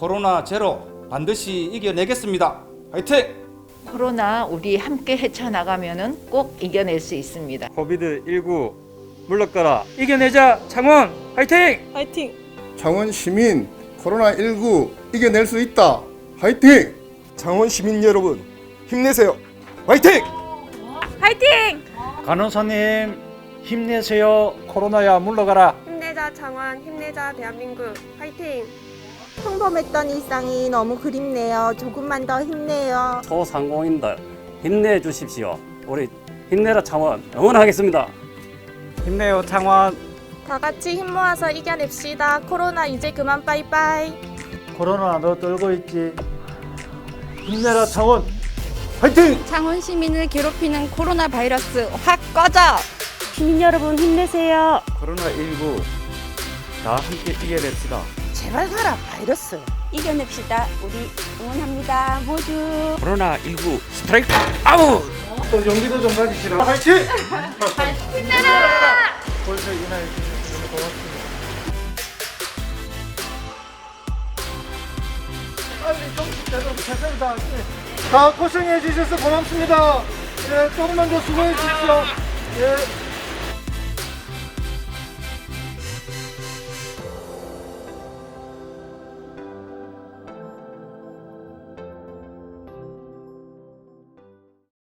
코로나 제로 반드시 이겨내겠습니다. 화이팅! 코로나 우리 함께 헤쳐나가면은 꼭 이겨낼 수 있습니다. 코비드 19 물러가라 이겨내자 창원 화이팅! 화이팅! 창원 시민 코로나 19 이겨낼 수 있다. 화이팅! 창원 시민 여러분 힘내세요. 화이팅! 화이팅! 간호사님 힘내세요 코로나야 물러가라 힘내자 창원, 힘내자 대한민국, 화이팅! 평범했던 일상이 너무 그립네요. 조금만 더 힘내요. 소상공인들 힘내주십시오. 우리 힘내라 창원 응원하겠습니다. 힘내요 창원 다 같이 힘 모아서 이겨냅시다. 코로나 이제 그만 빠이빠이. 코로나 너 떨고 있지 힘내라 창원 화이팅! 창원 시민을 괴롭히는 코로나 바이러스 확 꺼져! 시민 여러분 힘내세요. 코로나 19 다 함께 이겨냅시다 제발 가라 바이러스. 이겨냅시다. 우리 응원합니다. 모두. 코로나19 스트라이크 아웃! 또 용기도 좀 가지시라 화이팅! 힘내라! 벌써 이날 주셔서 고맙습니다 빨리 정신 제대로 최선을 다할게 다 고생해 주셔서 고맙습니다 예 조금만 더 수고해 주십시오 예